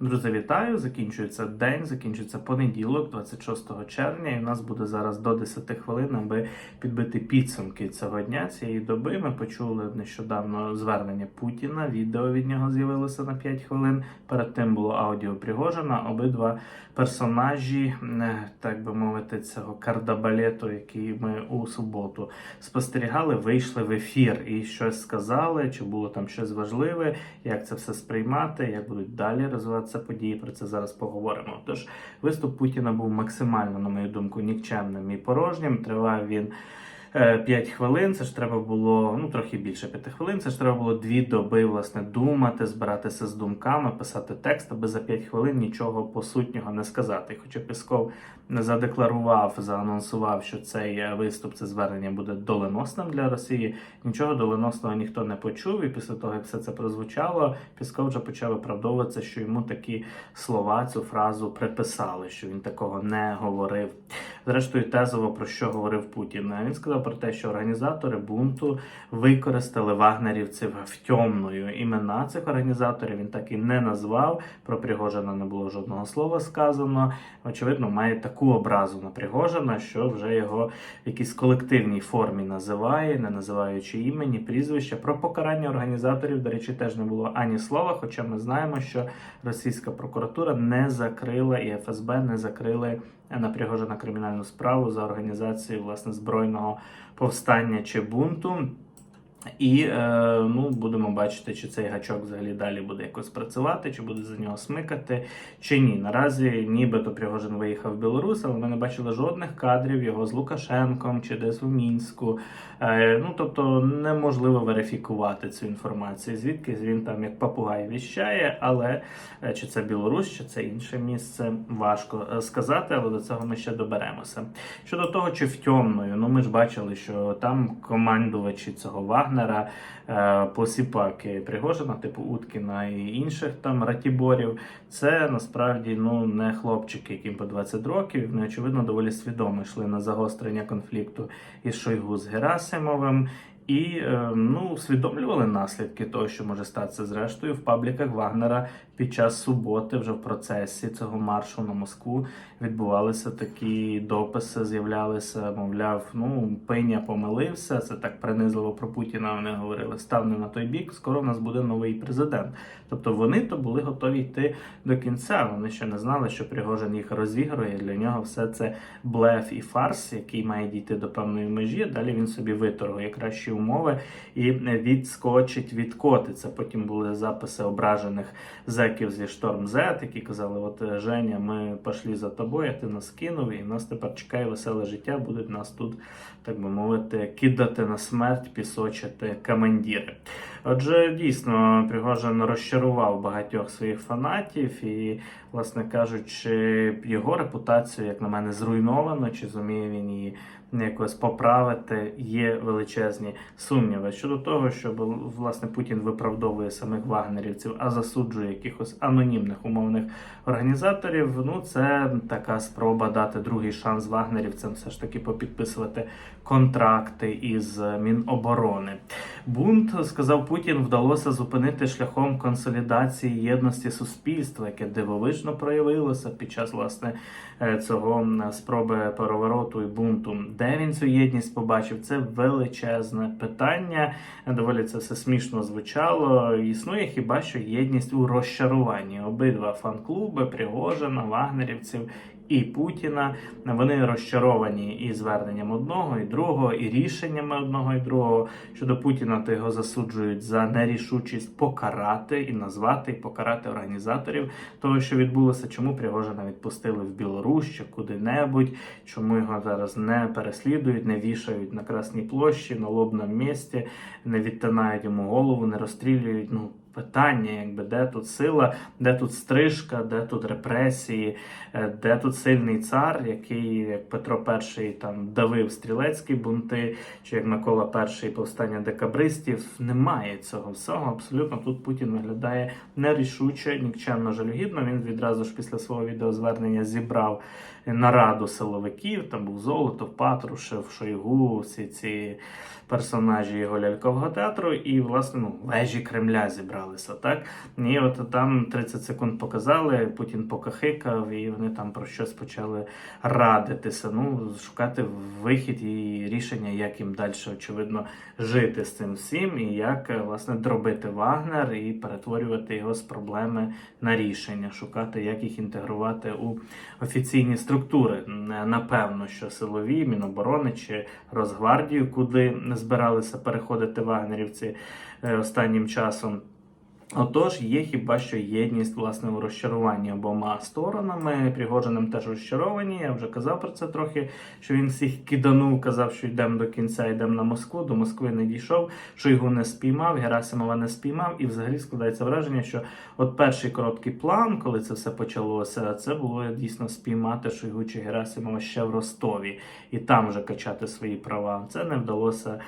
Друзі, вітаю! Закінчується день, закінчується понеділок, 26 червня, і в нас буде зараз до 10 хвилин, аби підбити підсумки цього дня, цієї доби. Ми почули нещодавно звернення Путіна. Відео від нього з'явилося на 5 хвилин. Перед тим було аудіо Пригожина. Обидва персонажі, так би мовити, цього кардабалету, який ми у суботу спостерігали, вийшли в ефір і щось сказали, чи було там щось важливе, як це все сприймати, як будуть далі розвиватися події. Про це зараз поговоримо. Тож виступ Путіна був максимально, на мою думку, нікчемним і порожнім. Тривав він. 5 хвилин, це ж треба було ну трохи більше 5 хвилин. Це ж треба було дві доби власне думати, збиратися з думками, писати текст, аби за 5 хвилин нічого посутнього не сказати. Хоча Пісков задекларував, заанонсував, що цей е, виступ, це звернення буде доленосним для Росії. Нічого доленосного ніхто не почув. І після того, як все це прозвучало, Пісков вже почав виправдовуватися, що йому такі слова, цю фразу приписали, що він такого не говорив. Зрештою, тезово про що говорив Путін. Він сказав про те, що організатори бунту використали вагнерівців втьомною. Імена цих організаторів він так і не назвав. Про Пригожина не було жодного слова сказано. Очевидно, має таку образу на Пригожина, що вже його в якійсь колективній формі називає, не називаючи імені, прізвища. Про покарання організаторів, до речі, теж не було ані слова. Хоча ми знаємо, що російська прокуратура не закрила і ФСБ не закрили на кримінальну справу за організацію власне збройного повстання чи бунту. І е, ну, будемо бачити, чи цей гачок взагалі далі буде якось працювати, чи буде за нього смикати, чи ні. Наразі нібито Пригожин виїхав в Білорусь, але ми не бачили жодних кадрів його з Лукашенком чи десь у Мінську. Е, ну тобто неможливо верифікувати цю інформацію. Звідки він там як папугай віщає, але е, чи це Білорусь, чи це інше місце, важко сказати, але до цього ми ще доберемося. Щодо того, чи в втьомною, ну ми ж бачили, що там командувачі цього Вагнера. Вагнера, посіпаки Пригожина, типу Уткіна і інших там ратіборів. Це насправді ну не хлопчики, яким по 20 років. Вони очевидно доволі свідомо йшли на загострення конфлікту із Шойгу з Герасимовим. І е, ну усвідомлювали наслідки того, що може статися зрештою в пабліках Вагнера під час суботи, вже в процесі цього маршу на Москву відбувалися такі дописи, з'являлися, мовляв, ну пиня помилився. Це так принизливо про Путіна. Вони говорили, став не на той бік. Скоро в нас буде новий президент. Тобто вони то були готові йти до кінця. Вони ще не знали, що Пригожин їх розігрує. Для нього все це блеф і фарс, який має дійти до певної межі. Далі він собі виторгує кращі умови і відскочить, відкотиться. Потім були записи ображених зеків зі Шторм Z, які казали: От Женя, ми пішли за тобою, ти нас кинув, і нас тепер чекає веселе життя. Будуть нас тут, так би мовити, кидати на смерть, пісочити командіри. Отже, дійсно, Пригожин розчарував багатьох своїх фанатів, і, власне кажучи, його репутацію, як на мене, зруйновано, чи зуміє він її якось поправити, є величезні сумніви щодо того, що власне Путін виправдовує самих вагнерівців, а засуджує якихось анонімних умовних організаторів. Ну це така спроба дати другий шанс вагнерівцям, все ж таки попідписувати контракти із Міноборони. Бунт сказав Путін, вдалося зупинити шляхом консолідації єдності суспільства, яке дивовижно проявилося під час власне цього спроби перевороту і бунту. Де він цю єдність побачив? Це величезне питання. Доволі це все смішно звучало. Існує хіба що єдність у розчаруванні? Обидва фан-клуби, Пригожина, Вагнерівців і Путіна. Вони розчаровані і зверненням одного і другого, і рішеннями одного і другого. Щодо Путіна, то його засуджують за нерішучість покарати і назвати і покарати організаторів того, що відбулося. Чому Пригожина відпустили в Білорусь чи куди-небудь? Чому його зараз не переслідують, не вішають на Красній площі, на лобному місці, не відтинають йому голову, не розстрілюють. Ну питання, якби де тут сила, де тут стрижка, де тут репресії, е, де тут сильний цар, який, як Петро І там давив стрілецькі бунти, чи як Микола І повстання декабристів. Немає цього всього. Абсолютно тут Путін виглядає нерішуче, нікчемно жалюгідно. Він відразу ж після свого відеозвернення зібрав нараду силовиків. Там був Золотов, Патрушев, Шойгу, всі ці персонажі його лялькового театру, і власне ну, вежі Кремля зібрали збиралися. Так і от там 30 секунд показали. Путін покахикав, і вони там про щось почали радитися. Ну шукати вихід і рішення, як їм далі очевидно жити з цим всім, і як власне дробити Вагнер і перетворювати його з проблеми на рішення, шукати, як їх інтегрувати у офіційні структури. Напевно, що силові, Міноборони чи Росгвардію, куди збиралися переходити вагнерівці е, останнім часом. Отож, є хіба що єдність власне у розчаруванні обома сторонами. Пригожиним теж розчаровані. Я вже казав про це трохи. Що він всіх киданув, казав, що йдемо до кінця, йдемо на Москву. До Москви не дійшов, що його не спіймав, Герасимова не спіймав, і взагалі складається враження, що от перший короткий план, коли це все почалося, це було дійсно спіймати Шойгу чи Герасимова ще в Ростові і там вже качати свої права. Це не вдалося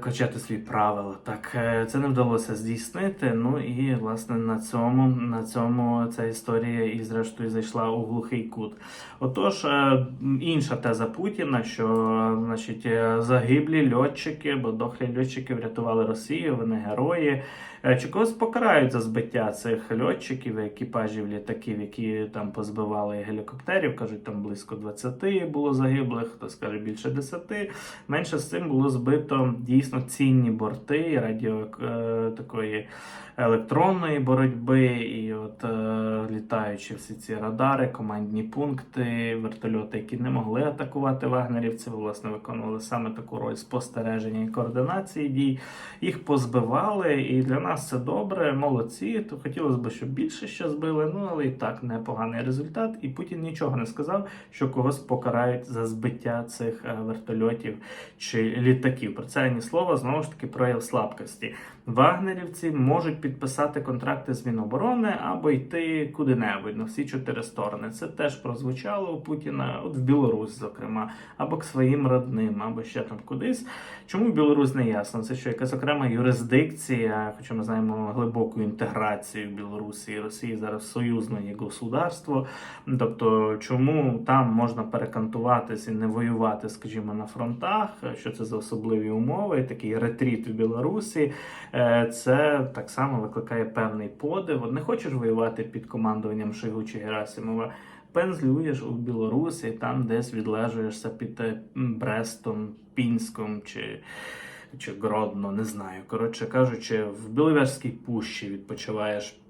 качати свої правила. Так е, це не вдалося здійснити. Ну і власне на цьому на цьому ця історія і зрештою зайшла у глухий кут. Отож, е, інша теза Путіна, що е, значить е, загиблі льотчики, бо дохлі льотчики врятували Росію, вони герої. Е, Чи когось покарають за збиття цих льотчиків, екіпажів літаків, які там позбивали гелікоптерів? кажуть, там близько 20 було загиблих, хтось каже більше 10. Менше з цим було збито дійсно цінні борти радіо е, такої електронної боротьби, і от е, літаючи всі ці радари, командні пункти, вертольоти, які не могли атакувати вагнерівців, власне, виконували саме таку роль спостереження і координації дій. Їх позбивали, і для нас це добре, молодці. То хотілося б, щоб більше ще збили. Ну але і так непоганий результат. І Путін нічого не сказав, що когось покарають за збиття цих е, вертольотів чи літаків. Про це ні слова знову ж таки прояв слабкості. Вагнерівці можуть підписати контракти з Міноборони або йти куди-небудь на всі чотири сторони. Це теж прозвучало у Путіна, от в Білорусь, зокрема, або к своїм родним, або ще там кудись. Чому Білорусь не ясно? Це що якась окрема юрисдикція, хоча ми знаємо глибоку інтеграцію Білорусі і Росії зараз союзне є государство. Тобто, чому там можна перекантуватись і не воювати, скажімо, на фронтах? Що це за особливі умови? Такий ретріт в Білорусі. Е, Це так само викликає певний подив. Не хочеш воювати під командуванням Шойгу чи Герасимова. Пензлюєш у Білорусі, там десь відлежуєшся під е, Брестом, Пінськом чи, чи Гродно, не знаю. Коротше кажучи, в Біловежській пущі відпочиваєш.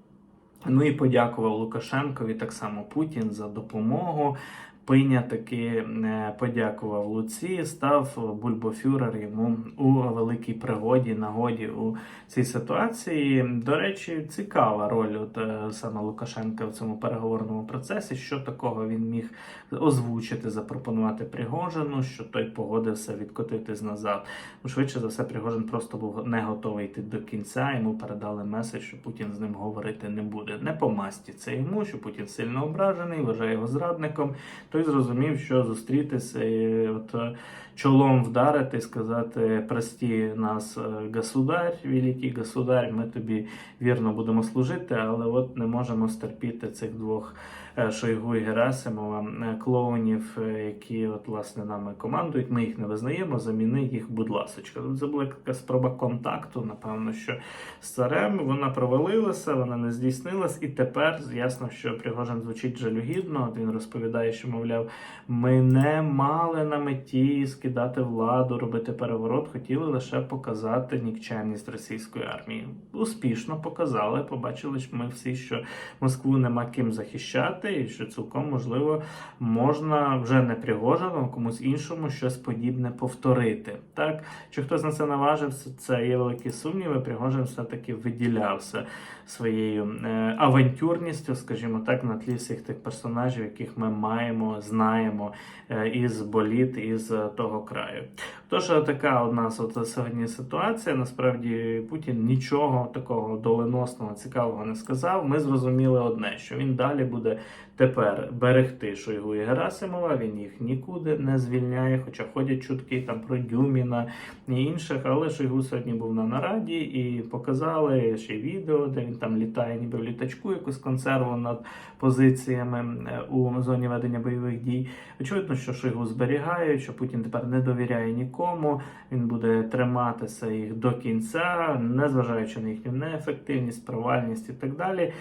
Ну і подякував Лукашенкові так само Путін за допомогу. Пиня таки е, подякував Луці, став бульбофюрер йому у великій пригоді, нагоді у цій ситуації. До речі, цікава роль от е, саме Лукашенка в цьому переговорному процесі. Що такого він міг озвучити, запропонувати Пригожину, що той погодився відкотитись назад. Ну, швидше за все, Пригожин просто був не готовий йти до кінця. Йому передали меседж, що Путін з ним говорити не буде. Не по масті це йому, що Путін сильно ображений, вважає його зрадником. Той зрозумів, що зустрітися і от е, чолом вдарити, сказати: прості нас, е, государь, великий государь, ми тобі вірно будемо служити, але от не можемо стерпіти цих двох Шойгу і Герасимова, е, клоунів, е, які от власне нами командують. Ми їх не визнаємо. Заміни їх, будь ласочка. Тут це була така спроба контакту. Напевно, що з царем вона провалилася, вона не здійснилась, і тепер ясно, що Пригожин звучить жалюгідно. От він розповідає, що мовляв, ми не мали на меті скидати владу, робити переворот, хотіли лише показати нікчемність російської армії. Успішно показали. Побачили ми всі, що Москву нема ким захищати, і що цілком можливо можна вже не Пригожину, комусь іншому щось подібне повторити. Так, чи хтось на це наважився, це є великі сумніви. Пригожин все-таки виділявся своєю е, авантюрністю, скажімо так, на тлі всіх тих персонажів, яких ми маємо, знаємо е, із боліт, із е, того краю. Тож така у нас от сьогодні ситуація. Насправді Путін нічого такого доленосного, цікавого не сказав. Ми зрозуміли одне, що він далі буде тепер берегти Шойгу і Герасимова. Він їх нікуди не звільняє, хоча ходять чутки там про Дюміна і інших. Але Шойгу сьогодні був на нараді і показали ще відео, де він там літає, ніби в літачку, якусь консерву над позиціями е, у зоні ведення бойових. дій. Очевидно, що Шойгу зберігають, що Путін тепер не довіряє нікому. Він буде триматися їх до кінця, незважаючи на їхню неефективність, провальність і так далі.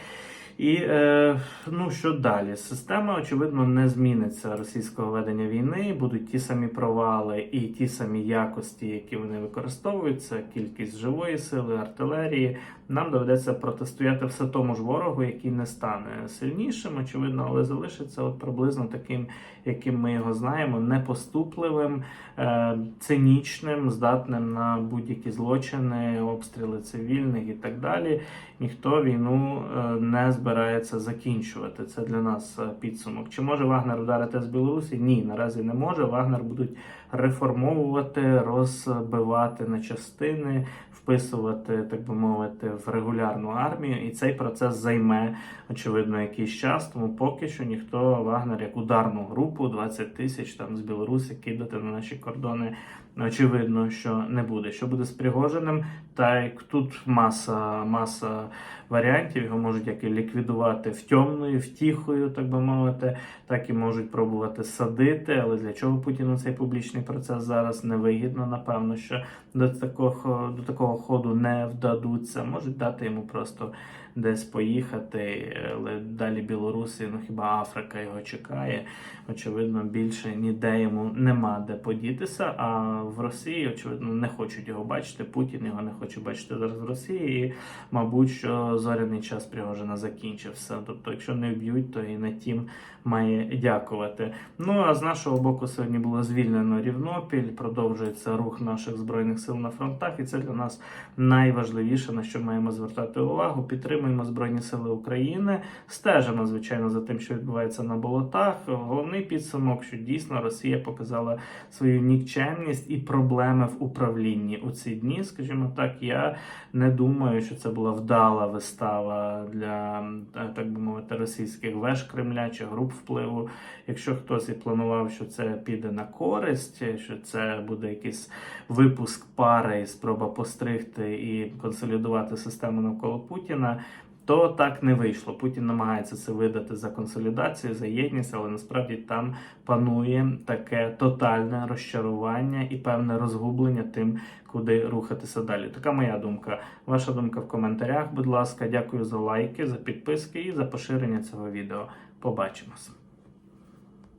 І е, ну що далі? Система, очевидно, не зміниться російського ведення війни. Будуть ті самі провали і ті самі якості, які вони використовуються: кількість живої сили, артилерії. Нам доведеться протистояти все тому ж ворогу, який не стане сильнішим, очевидно, але залишиться от приблизно таким, яким ми його знаємо, непоступливим, е, цинічним, здатним на будь-які злочини, обстріли цивільних і так далі. Ніхто війну е, не збирається закінчувати. Це для нас е, підсумок. Чи може Вагнер вдарити з Білорусі? Ні, наразі не може. Вагнер будуть реформовувати, розбивати на частини, вписувати, так би мовити, в регулярну армію. І цей процес займе очевидно якийсь час. Тому поки що ніхто Вагнер як ударну групу 20 тисяч там з Білорусі кидати на наші кордони. Очевидно, що не буде. Що буде з Пригожиним, так тут маса, маса варіантів. Його можуть як і ліквідувати втьомною, втіхою, так би мовити, так і можуть пробувати садити. Але для чого Путіну цей публічний процес зараз невигідно? Напевно, що до такого до такого ходу не вдадуться. Можуть дати йому просто десь поїхати, але далі Білорусі, ну хіба Африка його чекає. Очевидно, більше ніде йому нема де подітися. А в Росії, очевидно, не хочуть його бачити. Путін його не хоче бачити зараз в Росії. І, мабуть, що зоряний час Пригожина закінчився. Тобто, якщо не вб'ють, то і на тім має дякувати. Ну а з нашого боку сьогодні було звільнено Рівнопіль. Продовжується рух наших збройних сил на фронтах, і це для нас найважливіше, на що маємо звертати увагу. Підтримуємо Збройні Сили України, стежимо, звичайно, за тим, що відбувається на болотах. Головний підсумок, що дійсно Росія показала свою нікчемність і проблеми в управлінні у ці дні. Скажімо так, я не думаю, що це була вдала вистава для так би мовити російських веж Кремля чи груп впливу. Якщо хтось і планував, що це піде на користь, що це буде якийсь випуск пари і спроба постригти і консолідувати систему навколо Путіна. То так не вийшло. Путін намагається це видати за консолідацію, за єдність, але насправді там панує таке тотальне розчарування і певне розгублення тим, куди рухатися далі. Така моя думка. Ваша думка в коментарях. Будь ласка, дякую за лайки, за підписки і за поширення цього відео. Побачимось.